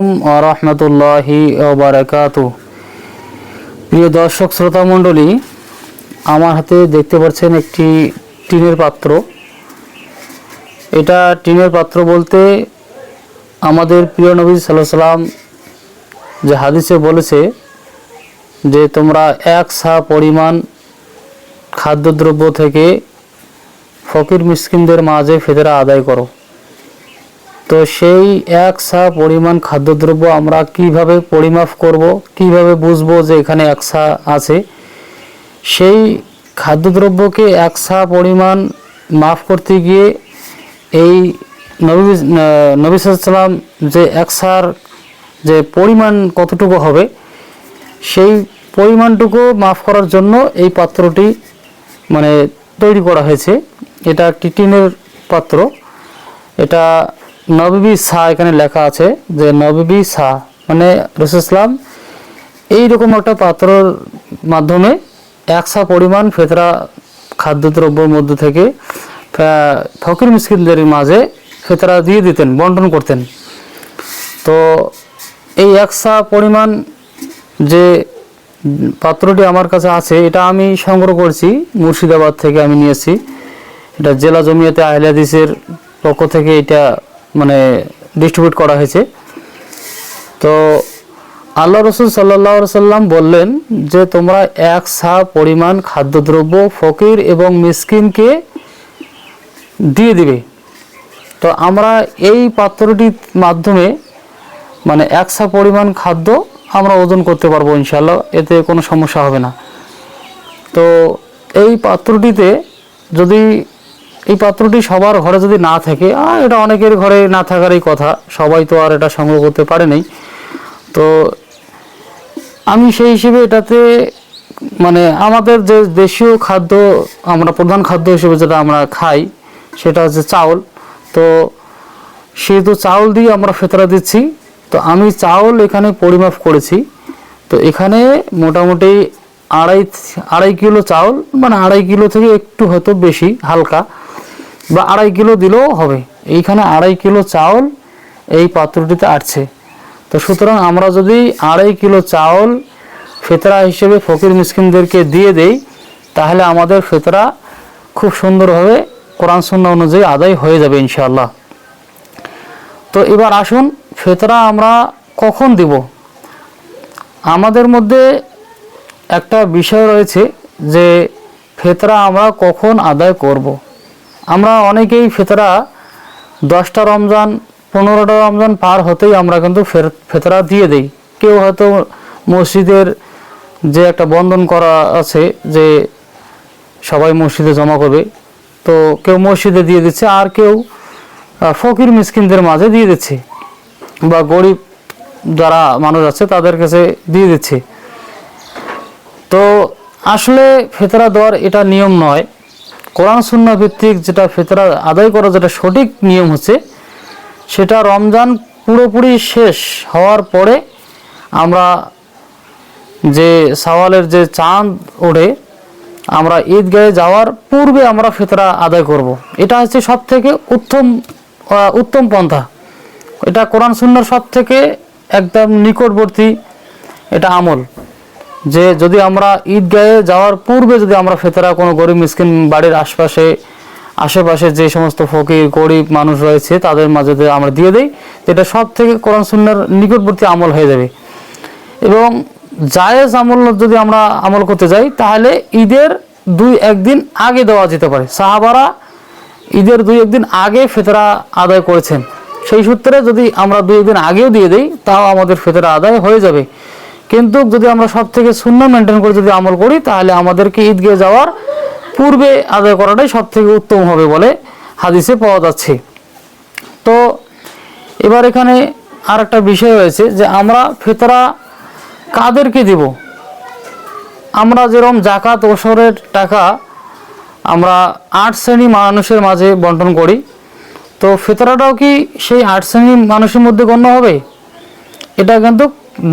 রহমতুল্লাহি বারাকাত প্রিয় দর্শক, শ্রোতা মণ্ডলী, আমার হাতে দেখতে পাচ্ছেন একটি টিনের পাত্র। এটা টিনের পাত্র বলতে আমাদের প্রিয় নবী সাল্লাহ সাল্লাম যে হাদিসে বলেছে যে, তোমরা এক সা পরিমাণ খাদ্যদ্রব্য থেকে ফকির মিসকিনদের মাঝে ফেতরা আদায় করো। তো সেই এক সা পরিমাণ খাদ্যদ্রব্য আমরা কীভাবে পরিমাপ করব, কীভাবে বুঝব যে এখানে এক সা আছে? সেই খাদ্যদ্রব্যকে এক সা পরিমাণ মাফ করতে গিয়ে এই নবী নবী সাল্লাম যে এক সার যে পরিমাণ কতটুকু হবে, সেই পরিমাণটুকু মাফ করার জন্য এই পাত্রটি মানে তৈরি করা হয়েছে। এটা একটি টিনের পাত্র। এটা নববী সা এখানে লেখা আছে যে নববী সা মানে রসুলাম এইরকম একটা পাত্রর মাধ্যমে একশা পরিমাণ ফেতরা খাদ্যদ্রব্যর মধ্যে থেকে ফকির মিসকিনদের মাঝে ফেতরা দিয়ে দিতেন, বন্টন করতেন। তো এই একশা পরিমাণ যে পাত্রটি আমার কাছে আছে, এটা আমি সংগ্রহ করছি, মুর্শিদাবাদ থেকে আমি নিয়েছি। এটা জেলা জমিয়তে আহলাদিসের পক্ষ থেকে এটা মানে ডিস্ট্রিবিউট করা হয়েছে। তো আল্লাহ রসুল সাল্লাহ সাল্লাম বললেন যে, তোমরা এক সা পরিমাণ খাদ্যদ্রব্য ফকির এবং মিসকিনকে দিয়ে দিবে। তো আমরা এই পাত্রটির মাধ্যমে মানে একশা পরিমাণ খাদ্য আমরা ওজন করতে পারব ইনশাল্লাহ এতে কোনো সমস্যা হবে না। তো এই পাত্রটিতে যদি এই পাত্রটি সবার ঘরে যদি না থাকে আর এটা অনেকের ঘরে না থাকারই কথা। সবাই তো আর এটা সংগ্রহ করতে পারে নাই। তো আমি সেই হিসেবে এটাতে মানে আমাদের যে দেশীয় খাদ্য, আমরা প্রধান খাদ্য হিসেবে যেটা আমরা খাই, সেটা হচ্ছে চাউল। তো সেহেতু চাউল দিয়ে আমরা ফেতরা দিচ্ছি, তো আমি চাউল এখানে পরিমাপ করেছি। তো এখানে মোটামুটি আড়াই আড়াই কিলো চাউল মানে আড়াই কিলো থেকে একটু হয়তো বেশি, হালকা। বা আড়াই কিলো দিলেও হবে। এইখানে আড়াই কিলো চাউল এই পাত্রটিতে আসছে তো সুতরাং আমরা যদি আড়াই কিলো চাউল ফেতরা হিসেবে ফকির মিসকিনদেরকে দিয়ে দেই, তাহলে আমাদের ফেতরা খুব সুন্দরভাবে কোরআন সন্না অনুযায়ী আদায় হয়ে যাবে ইনশাআল্লাহ। তো এবার আসুন, ফেতরা আমরা কখন দিব? আমাদের মধ্যে একটা বিষয় রয়েছে যে ফেতরা আমরা কখন আদায় করব। আমরা অনেকেই ফেতরা দশটা রমজান, পনেরোটা রমজান পার হতেই আমরা কিন্তু ফেতরা দিয়ে দেই। কেউ হয়তো মসজিদের যে একটা বন্ধন করা আছে যে সবাই মসজিদে জমা করবে, তো কেউ মসজিদে দিয়ে দিচ্ছে, আর কেউ ফকির মিসকিনদের মাঝে দিয়ে দিচ্ছে বা গরিব যারা মানুষ আছে তাদের কাছে দিয়ে দিচ্ছে। তো আসলে ফেতরা দেওয়ার এটা নিয়ম নয়। কোরআন শূন্য ভিত্তিক যেটা ফেতরা আদায় করা যেটা সঠিক নিয়ম হচ্ছে, সেটা রমজান পুরোপুরি শেষ হওয়ার পরে আমরা যে সওয়ালের যে চাঁদ ওড়ে, আমরা ঈদগাহে যাওয়ার পূর্বে আমরা ফেতরা আদায় করব। এটা হচ্ছে সব থেকে উত্তম উত্তম পন্থা এটা কোরআন সুন্নার সব থেকে একদম নিকটবর্তী এটা আমল যে যদি আমরা ঈদগাহে যাওয়ার পূর্বে যদি আমরা ফেতরা, কোনো গরিব মিসকিন বাড়ির আশপাশে, আশেপাশে যে সমস্ত ফকির, গরিব মানুষ রয়েছে, তাদের মাঝে আমরা দিয়ে দিই এটা সব থেকে কোরআন সুন্নার নিকটবর্তী আমল হয়ে যাবে। এবং জায়েজ আমল যদি আমরা আমল করতে যাই, তাহলে ঈদের দুই একদিন আগে দেওয়া যেতে পারে। সাহাবারা ঈদের দুই একদিন আগে ফেতরা আদায় করেছেন। সেই সূত্রে যদি আমরা দুই একদিন আগেও দিয়ে দিই, তাও আমাদের ফেতরা আদায় হয়ে যাবে। কিন্তু যদি আমরা সব থেকে শূন্য মেনটেন করে যদি আমল করি, তাহলে আমাদেরকে ঈদগাহে যাওয়ার পূর্বে আদায় করাটাই সব থেকে উত্তম হবে বলে হাদিসে পাওয়া যাচ্ছে। তো এবার এখানে আর একটা বিষয় হয়েছে যে আমরা ফেতরা কাদেরকে দিব? আমরা যেরকম জাকাত ওসরের টাকা আমরা আট শ্রেণি মানুষের মাঝে বন্টন করি, তো ফেতরাটাও কি সেই আট শ্রেণি মানুষের মধ্যে গণ্য হবে? এটা কিন্তু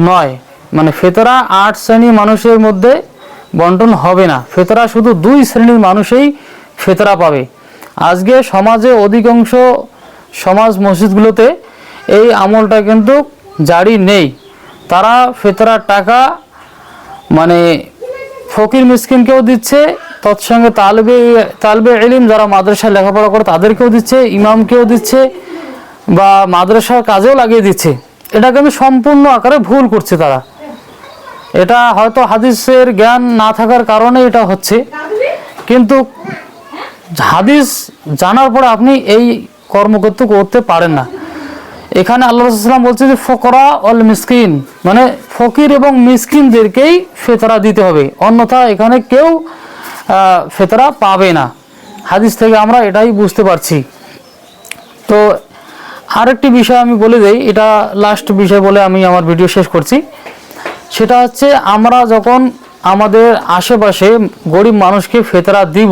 নয়। মানে ফেতরা আট শ্রেণি মানুষের মধ্যে বন্টন হবে না। ফেতরা শুধু দুই শ্রেণির মানুষই ফেতরা পাবে। আজকে সমাজে অধিকাংশ সমাজ মসজিদগুলোতে এই আমলটা কিন্তু জারি নেই। তারা ফেতরার টাকা মানে ফকির মিসকিনকেও দিচ্ছে, তৎসঙ্গে তালবে তালবে এলিম যারা মাদ্রাসায় লেখাপড়া করে তাদেরকেও দিচ্ছে, ইমামকেও দিচ্ছে বা মাদ্রাসার কাজেও লাগিয়ে দিচ্ছে। এটাকে আমি সম্পূর্ণ আকারে ভুল করছে তারা। এটা হয়তো হাদিসের জ্ঞান না থাকার কারণে এটা হচ্ছে। কিন্তু হাদিস জানার পরে আপনি এই কর্মকর্ত করতে পারেন না। এখানে আল্লাহ রসুলাম বলছে যে, ফকরা অল মিসকিন মানে ফকির এবং মিসকিনদেরকেই ফেতরা দিতে হবে। অন্যথা এখানে কেউ ফেতরা পাবে না। হাদিস থেকে আমরা এটাই বুঝতে পারছি। তো আরেকটি বিষয় আমি বলে দেই, এটা লাস্ট বিষয় বলে আমি আমার ভিডিও শেষ করছি। সেটা হচ্ছে আমরা যখন আমাদের আশেপাশে গরিব মানুষকে ফেতরা দিব,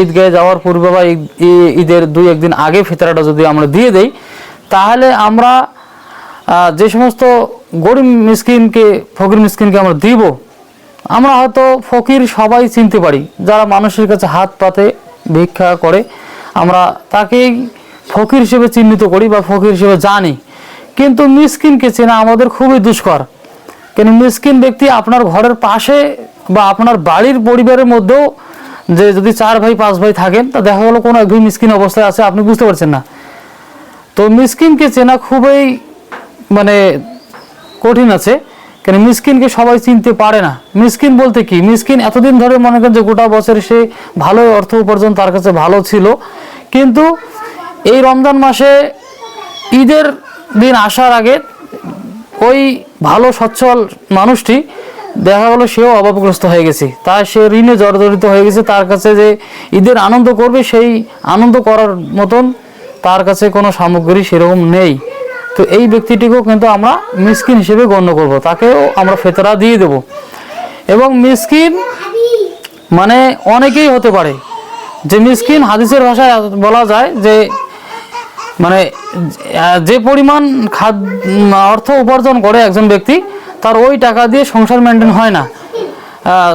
ঈদগাহে যাওয়ার পূর্বে বা ঈদের দুই একদিন আগে ফেতরাটা যদি আমরা দিয়ে দেই, তাহলে আমরা যে সমস্ত গরিব মিসকিনকে, ফকির মিসকিনকে আমরা দিব, আমরা হয়তো ফকির সবাই চিনতে পারি। যারা মানুষের কাছে হাত পাতে, ভিক্ষা করে, আমরা তাকেই ফকির হিসেবে চিহ্নিত করি বা ফকির হিসেবে জানি। কিন্তু মিসকিনকে চেনা আমাদের খুবই দুষ্কর। কেন মিসকিন ব্যক্তি আপনার ঘরের পাশে বা আপনার বাড়ির পরিবারের মধ্যেও যে যদি চার ভাই, পাঁচ ভাই থাকেন, তা দেখা গেলো কোনো এক ভাই মিসকিন অবস্থায় আছে, আপনি বুঝতে পারছেন না। তো মিসকিনকে চেনা খুবই মানে কঠিন আছে। কেন মিসকিনকে সবাই চিনতে পারে না। মিসকিন বলতে কি? মিসকিন এতদিন ধরে মনে করেন যে গোটা বছর সে ভালো অর্থ উপার্জন তার কাছে ভালো ছিল। কিন্তু এই রমজান মাসে ঈদের দিন আসার আগে ওই ভালো, সচ্ছল মানুষটি দেখা গেলো সেও অভাবগ্রস্ত হয়ে গেছে। তাই সে ঋণে জর্জরিত হয়ে গেছে। তার কাছে যে ঈদের আনন্দ করবে, সেই আনন্দ করার মতন তার কাছে কোনো সামগ্রী সেরকম নেই। তো এই ব্যক্তিটিকেও কিন্তু আমরা মিসকিন হিসেবে গণ্য করব। তাকেও আমরা ফেতরা দিয়ে দেব। এবং মিসকিন মানে অনেকেই হতে পারে। যে মিসকিন হাদিসের ভাষায় বলা যায় যে মানে যে পরিমাণ খাদ অর্থ উপার্জন করে একজন ব্যক্তি, তার ওই টাকা দিয়ে সংসার মেনটেন হয় না।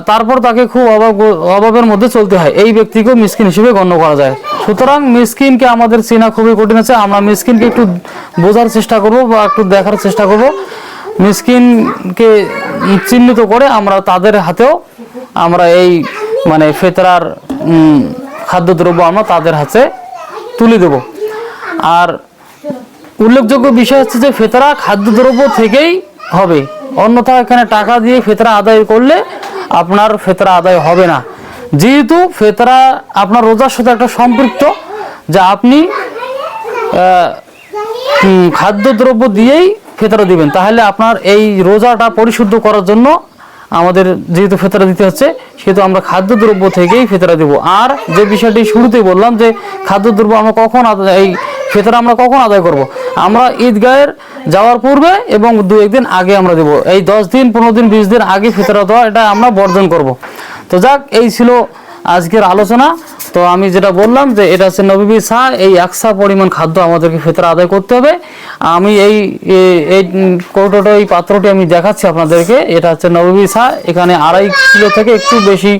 তারপর তাকে খুব অভাব, অভাবের মধ্যে চলতে হয়। এই ব্যক্তিকেও মিসকিন হিসেবে গণ্য করা যায়। সুতরাং মিসকিনকে আমাদের চেনা খুবই কঠিন আছে। আমরা মিসকিনকে একটু বোঝার চেষ্টা করব বা একটু দেখার চেষ্টা করব। মিসকিনকে চিহ্নিত করে আমরা তাদের হাতেও আমরা এই মানে ফেতরার খাদ্যদ্রব্য আমরা তাদের হাতে তুলে দেবো। আর উল্লেখযোগ্য বিষয় হচ্ছে যে ফেতরা খাদ্যদ্রব্য থেকেই হবে। অন্যথা এখানে টাকা দিয়ে ফেতরা আদায় করলে আপনার ফেতরা আদায় হবে না। যেহেতু ফেতরা আপনার রোজার সাথে একটা সম্পৃক্ত, যা আপনি খাদ্যদ্রব্য দিয়েই ফেতরা দিবেন। তাহলে আপনার এই রোজাটা পরিশুদ্ধ করার জন্য আমাদের যেহেতু ফেতরা দিতে হচ্ছে, সেহেতু আমরা খাদ্যদ্রব্য থেকেই ফেতরা দেব। আর যে বিষয়টি শুরুতেই বললাম যে খাদ্যদ্রব্য আমরা কখন এই ফেতরা আমরা কখন আদায় করব। আমরা ঈদগাহের যাওয়ার পূর্বে এবং দু একদিন আগে আমরা দেব। এই দশ দিন, পনেরো দিন, বিশ দিন আগে ফেতরা দেওয়া, এটা আমরা বর্জন করব। তো যাক, এই ছিল আজকের আলোচনা। তো আমি যেটা বললাম যে এটা হচ্ছে নবী সা এই একসা পরিমাণ খাদ্য আমাদেরকে ফেতরা আদায় করতে হবে। আমি এই এই কৌটোটা, এই পাত্রটি আমি দেখাচ্ছি আপনাদেরকে। এটা হচ্ছে নবী সা এখানে আড়াই কিলো থেকে একটু বেশি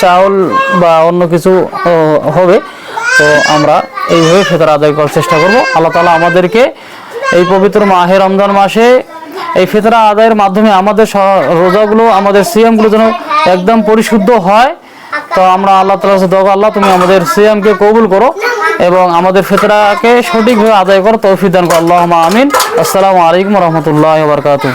চাউল বা অন্য কিছু হবে। তো আমরা এইভাবে ফেতরা আদায় করার চেষ্টা করব। আল্লাহ তালা আমাদেরকে এই পবিত্র মাহে রমজান মাসে এই ফেতরা আদায়ের মাধ্যমে আমাদের রোজাগুলো, আমাদের সিএমগুলো যেন একদম পরিশুদ্ধ হয়। তো আমরা আল্লাহ তালা দোয়া আল্লাহ তুমি আমাদের সিএমকে কবুল করো এবং আমাদের ফেতরাকে সঠিকভাবে আদায় করো তৌফিক দান করো। আল্লাহ আমিন। আসসালামু আলাইকুম রহমতুল্লাহ বারকাতু